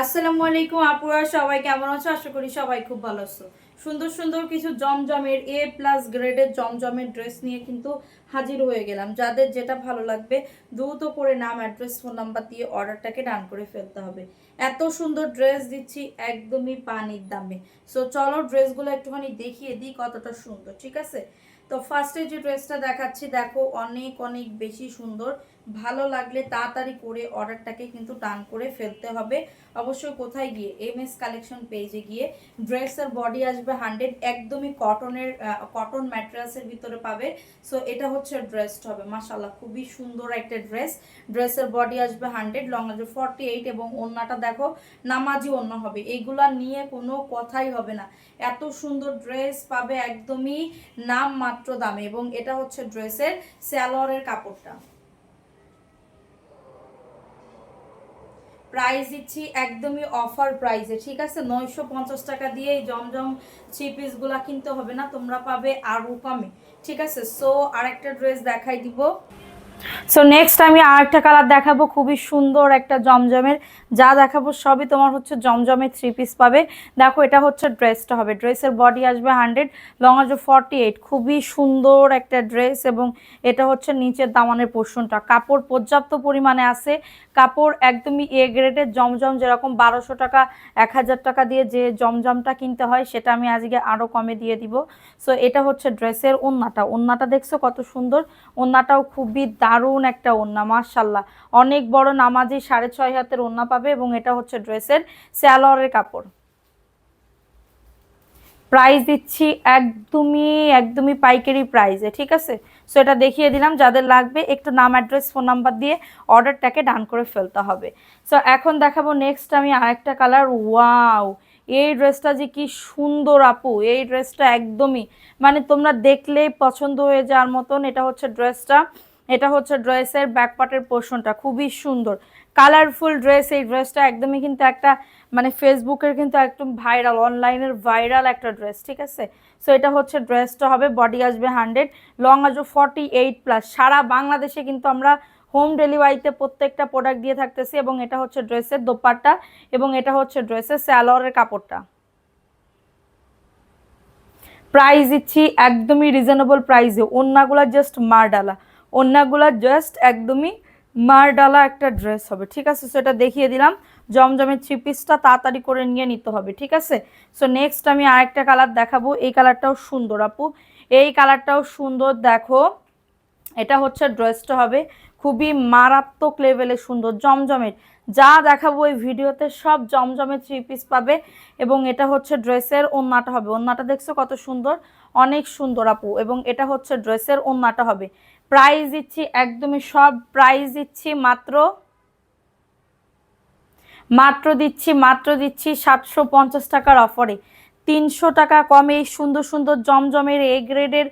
আসসালামু আলাইকুম আপুরা, সবাই কেমন আছো? আশা করি সবাই খুব ভালো আছো। সুন্দর সুন্দর কিছু জমজমের এ প্লাস গ্রেডের জমজমের ড্রেস নিয়ে কিন্তু হাজির হয়ে গেলাম। যাদের যেটা ভালো লাগবে, দ্রুত করে নাম অ্যাড্রেস ফোন নাম্বার দিয়ে অর্ডারটাকে ডান করে ফেলতে হবে। এত সুন্দর ড্রেস দিচ্ছি একদমই পানির দামে। সো চলো ড্রেসগুলো একটুখানি দেখিয়ে দিই কতটা সুন্দর, ঠিক আছে? তো ফার্স্টে যে ড্রেসটা দেখাচ্ছি, দেখো অনেক অনেক বেশি সুন্দর। ভালো লাগলে তাড়াতাড়ি করে অর্ডারটাকে কিন্তু টান করে ফেলতে হবে। অবশ্যই কোথায় গিয়ে? এম এস কালেকশন পেজে গিয়ে ড্রেসের বডি আসবে হান্ড্রেড একদমই কটনের কটন ম্যাটেরিয়ালসের ভিতরে পাবে। সো এটা হচ্ছে ড্রেসড হবে। মাসাল্লাহ খুবই সুন্দর একটা ড্রেস ড্রেসের বডি আসবে হান্ড্রেড লং আসবে ফর্টি এইট এবং ওড়নাটা দেখো, নামাজি ওড়না হবে। এইগুলা নিয়ে কোনো কথাই হবে না। এত সুন্দর ড্রেস পাবে একদমই নাম মাত্র দামে এবং এটা হচ্ছে ড্রেসের স্যালোয়ারের কাপড়টা। প্রাইস দিচ্ছি, একদমই অফার প্রাইসে ঠিক আছে? নয়শো পঞ্চাশ টাকা দিয়ে এই জমজম থ্রি পিসগুলা কিনতে হবে না, তোমরা পাবে আরও কমে, ঠিক আছে? সো আরেকটা ড্রেস দেখাই দিব। সো নেক্সট আমি আরেকটা কালার দেখাবো, খুবই সুন্দর একটা জমজমের যা দেখাবো সবই তোমার হচ্ছে জমজমে থ্রি পিস পাবে। দেখো, এটা হচ্ছে ড্রেসটা হবে। ড্রেসের বডি আসবে হান্ড্রেড লং আসবে ফর্টি এইট খুবই সুন্দর একটা ড্রেস এবং এটা হচ্ছে নিচের দামানের পোর্শনটা কাপড় পর্যাপ্ত পরিমাণে আছে। কাপড় একদমই এ গ্রেডের জমজম যেরকম বারোশো টাকা, এক হাজার টাকা দিয়ে যে জমজমটা কিনতে হয়, সেটা আমি আজকে আরও কমে দিয়ে দিব। সো এটা হচ্ছে ড্রেসের ওন্নাটা। ওন্নাটা দেখছ কত সুন্দর? ওন্নাটাও খুবই দারুণ একটা ওন্না মার্শাল্লাহ অনেক বড় নামাজি সাড়ে ছয় হাতের ওন্না পাবে। এবং এটা হচ্ছে ড্রেসের স্যালোয়ারের কাপড়। প্রাইস দিচ্ছি একদমই একদমই পাইকারি প্রাইসে, ঠিক আছে? সো এটা দেখিয়ে দিলাম, যাদের লাগবে একটু নাম, অ্যাড্রেস, ফোন নাম্বার দিয়ে অর্ডারটাকে ডান করে ফেলতে হবে। সো এখন দেখাবো নেক্সট আমি আরেকটা কালার ওয়াও এই ড্রেসটা যে কি সুন্দর আপু, এই ড্রেসটা একদমই মানে তোমরা দেখলেই পছন্দ হয়ে যাওয়ার মতন। এটা হচ্ছে ড্রেসটা, এটা হচ্ছে ড্রেসের ব্যাকপার্টের পোর্শনটা খুবই সুন্দর। কালারফুল ড্রেস এই ড্রেসটা একদমই কিন্তু একটা মানে ফেসবুকের কিন্তু একদম ভাইরাল অনলাইনের ভাইরাল একটা ড্রেস ঠিক আছে? সো এটা হচ্ছে ড্রেসটা হবে বডি আসবে হান্ড্রেড লং আসবে ফর্টি এইট প্লাস সারা বাংলাদেশে কিন্তু আমরা হোম ডেলিভারিতে প্রত্যেকটা প্রোডাক্ট দিয়ে থাকতেছি এবং এটা হচ্ছে ড্রেসের দোপাট্টা এবং এটা হচ্ছে ড্রেসের স্যালোয়ারের কাপড়টা। প্রাইস দিচ্ছি একদমই রিজনেবল প্রাইসে অন্যগুলা জাস্ট মারডালা অন্যগুলা জাস্ট একদমই মারডালা একটা ড্রেস হবে, ঠিক আছে? সো এটা দেখিয়ে দিলাম। জমজমের থ্রি পিসটা তাড়াতাড়ি করে নিয়ে নিতে হবে, ঠিক আছে? সো নেক্সট আমি আরেকটা কালার দেখাবো। এই কালারটাও সুন্দর, আপু। এই কালারটাও সুন্দর, দেখো। এটা হচ্ছে ড্রেসটা হবে খুবই মারাত্মক লেভেলে সুন্দর, জমজমের। যা দেখাবো এই ভিডিওতে সব জমজমের থ্রি পিস পাবে এবং এটা হচ্ছে ড্রেসের ওন্নাটা হবে। ওন্নাটা দেখছ কত সুন্দর? অনেক সুন্দর আপু, এবং এটা হচ্ছে ড্রেসের ওন্নাটা হবে। প্রাইস দিচ্ছি, একদমই সব প্রাইস দিচ্ছি, মাত্র মাত্র দিচ্ছি মাত্র দিচ্ছি সাতশো পঞ্চাশ টাকার অফারে তিনশো টাকা কমে সুন্দর সুন্দর জমজমের এ গ্রেডের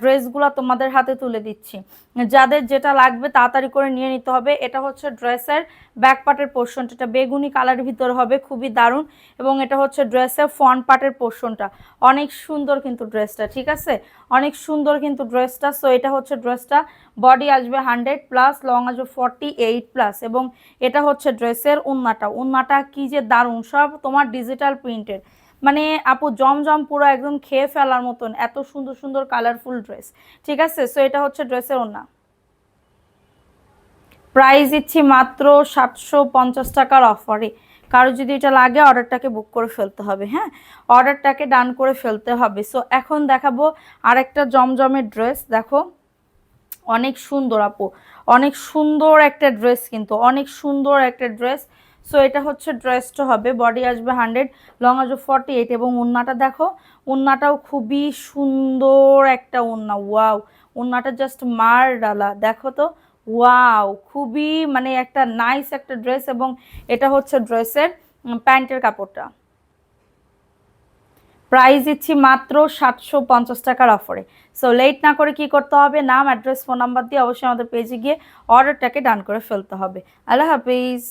ড্রেসগুলো তোমাদের হাতে তুলে দিচ্ছি। যাদের যেটা লাগবে তাড়াতাড়ি করে নিয়ে নিতে হবে। এটা হচ্ছে ড্রেসের ব্যাক পার্টের পোর্শনটা এটা বেগুনি কালার ভিতর হবে, খুবই দারুণ। এবং এটা হচ্ছে ড্রেসের ফ্রন্ট পার্টের পোর্শনটা অনেক সুন্দর কিন্তু ড্রেসটা, ঠিক আছে? অনেক সুন্দর কিন্তু ড্রেসটা। সো এটা হচ্ছে ড্রেসটা। বডি আসবে হান্ড্রেড প্লাস লং আসবে ফর্টি এইট প্লাস এবং এটা হচ্ছে ড্রেসের উন্নাটা। উন্নাটা কি যে দারুণ! সব তোমার ডিজিটাল প্রিন্টের মানে আপু জমজম পুরো একদম খেয়ে ফেলার মতন, এত সুন্দর সুন্দর কালারফুল ড্রেস ঠিক আছে? সো এটা হচ্ছে ড্রেসের ওনা প্রাইস দিচ্ছি মাত্র সাতশো পঞ্চাশ টাকার অফারে কারও যদি এটা লাগে অর্ডারটাকে বুক করে ফেলতে হবে হ্যাঁ? অর্ডারটাকে ডান করে ফেলতে হবে। সো এখন দেখাবো আরেকটা জমজমের ড্রেস দেখো, অনেক সুন্দর আপু। অনেক সুন্দর একটা ড্রেস কিন্তু, অনেক সুন্দর একটা ড্রেস সো এটা হচ্ছে ড্রেসটা হবে বডি আসবে হান্ড্রেড লং আসবে ফর্টি এইট এবং উন্নাটা দেখো, উন্নাটাও খুবই সুন্দর একটা উন্না ওয়াও উন্নাটা জাস্ট মার ডালা দেখো তো ওয়াও খুবই মানে একটা নাইস একটা ড্রেস এবং এটা হচ্ছে ড্রেসের প্যান্টের কাপড়টা। প্রাইস দিচ্ছি মাত্র সাতশো পঞ্চাশ টাকার অফারে সো লেট না করে কি করতে হবে? নাম অ্যাড্রেস ফোন নাম্বার দিয়ে অবশ্যই আমাদের পেজে গিয়ে অর্ডারটাকে ডান করে ফেলতে হবে। আল্লাহ হাফিজ!